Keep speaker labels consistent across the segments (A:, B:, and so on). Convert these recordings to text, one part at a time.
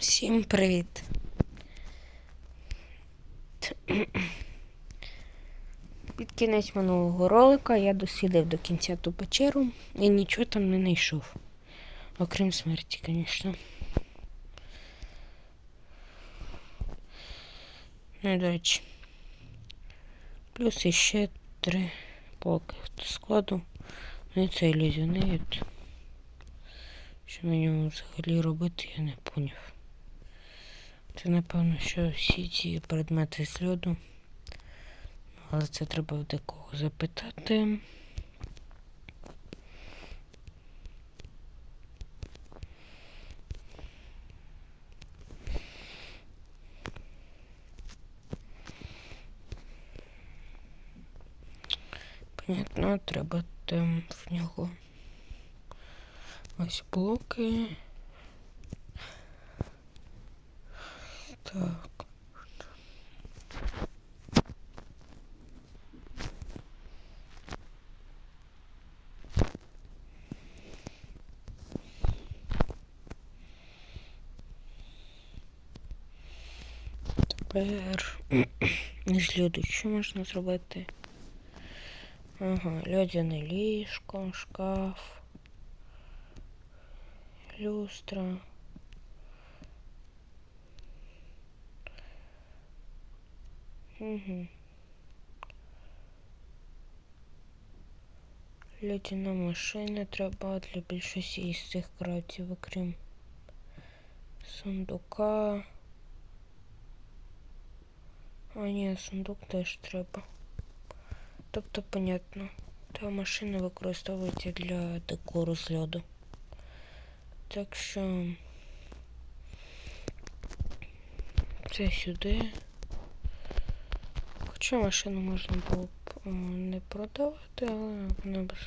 A: Всім привіт. Під кінець минулого ролика я дослідив до кінця ту печеру і нічого там не знайшов. Окрім смерті, звісно. Ну, до речі. Плюс іще три полки складу. Ну це ілюзіонують. Що на ньому взагалі робити, я не поняв. Це напевно, що всі ці предмети з. Але це треба в декого запитати. Понятно, треба там в нього ось блоки. Так. Тепер з що можна зробити? Ага, льодяне ліжко, шкаф, люстра. Угу. Льодяна машина треба для більшості із цих крафтів, окрім сундука. А ні, сундук теж треба. Тобто, понятно, та машина використовується для декору з льоду. Так що це сюди. Хоча машину можна було б е, не продавати, але вона без.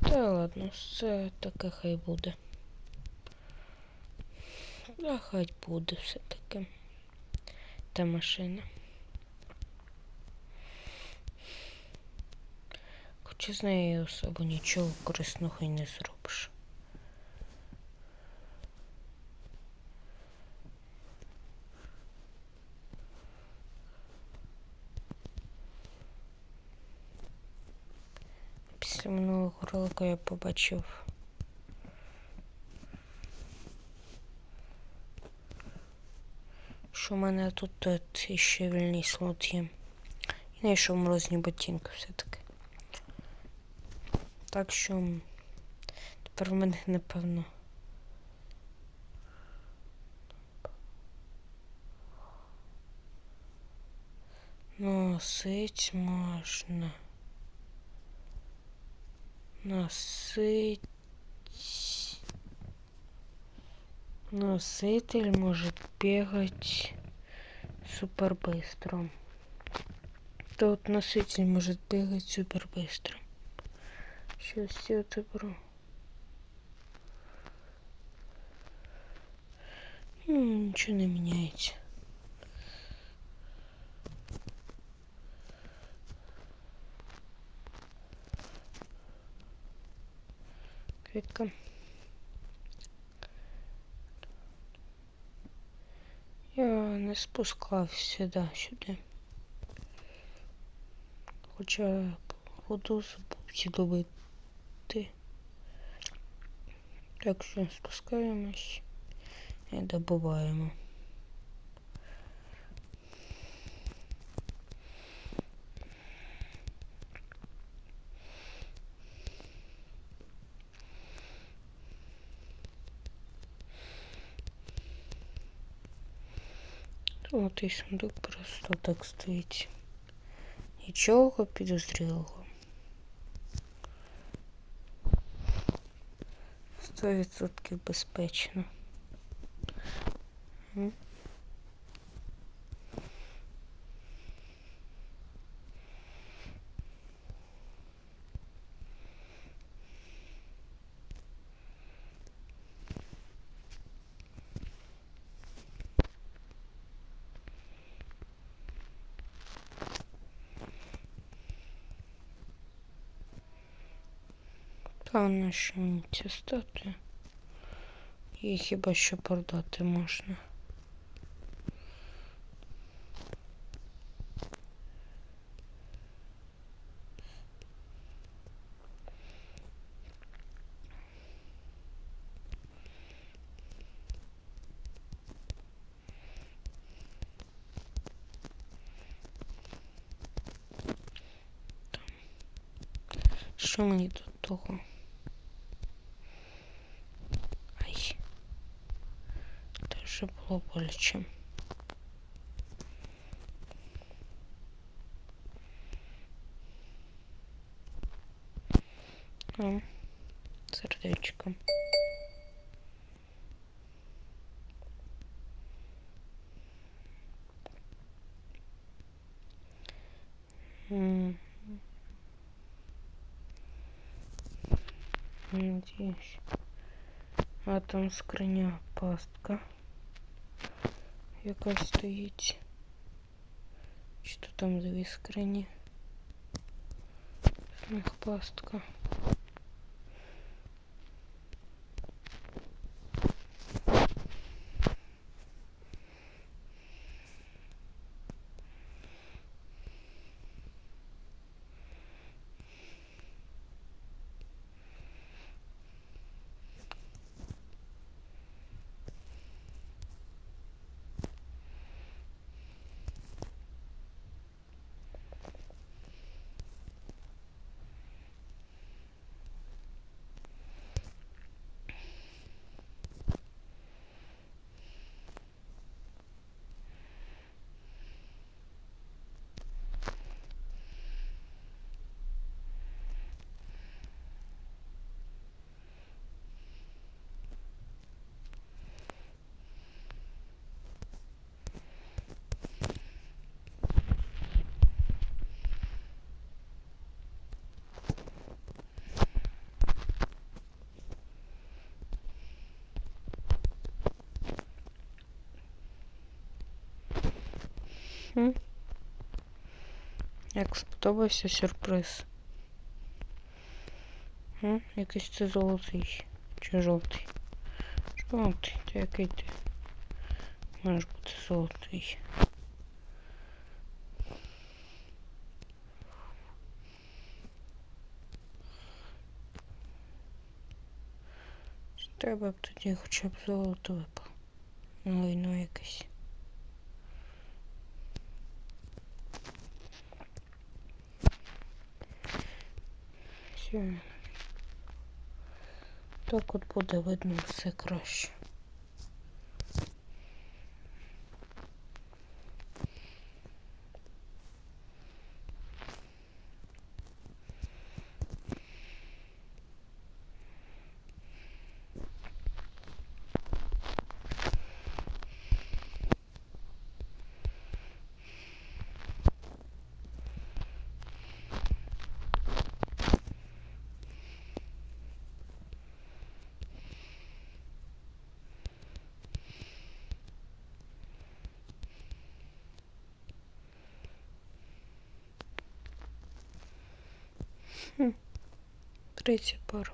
A: Та ладно, це таке хай буде. Да, хай буде все-таки та машина. Хоча з нею особо нічого корисного і не зробиш. Минулого я побачив. Що в мене тут, тут ще вільний слот є. І знайшов морозні ботинки все-таки. Так що тепер в мене напевно. Носить можна. Носить. Носитель может бегать супер быстро. То вот носитель может бегать супер быстро. Сейчас это беру. Ну, ничего не меняется. Квітка. Я не спускався да, сюди. Хоча воду забув добити. Так що спускаємось і добуваємо. Золотий сундук просто так стоїть. Нічого підозрілого. Сто відсотків безпечно. Та на що мені ця статуя? Її хіба що продати можна. Що мені до того? тепло более чем а, сердечко Надеюсь. А там скрыня пастка. Якась стоїть. Чи там дві скрині? З них М? Як сподобався сюрприз? М? Якийсь це золотий чи жовтий? Жовтий, то який ти? Може бути золотий. Треба б тоді хоча б золото випало. Ну, ну якесь. Так от буде видно все краще. Тридцять пара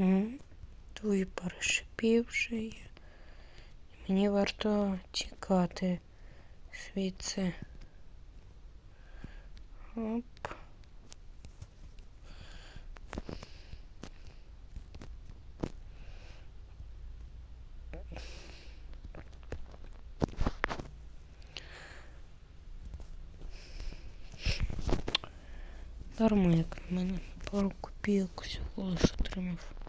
A: бачу. М, Твої перешипівши. Мені варто тікати звідси. Оп. Дарма, як мене пару копійок всього лише отримав.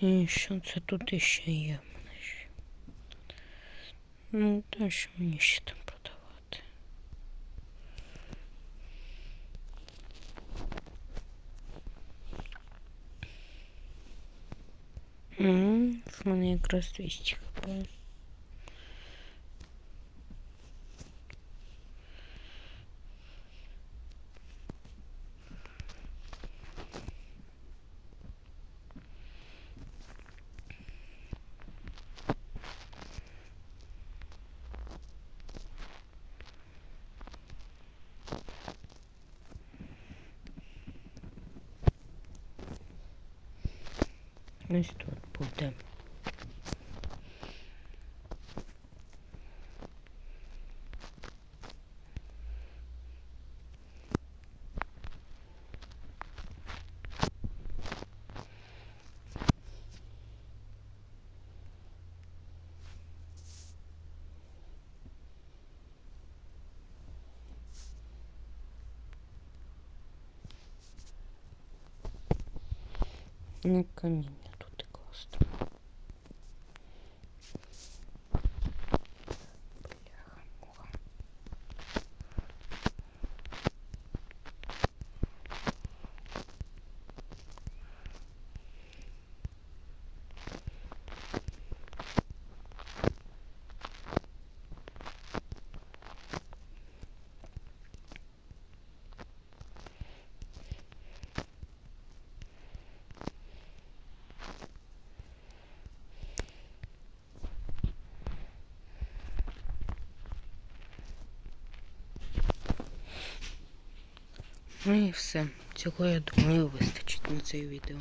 A: І що це тут іще є? Ну, та що мені ще там продавати? М, В мене якраз 200 хп. Ось тут буде. Ну, каміння тут Ну і все. Цього, я думаю, вистачить на це відео.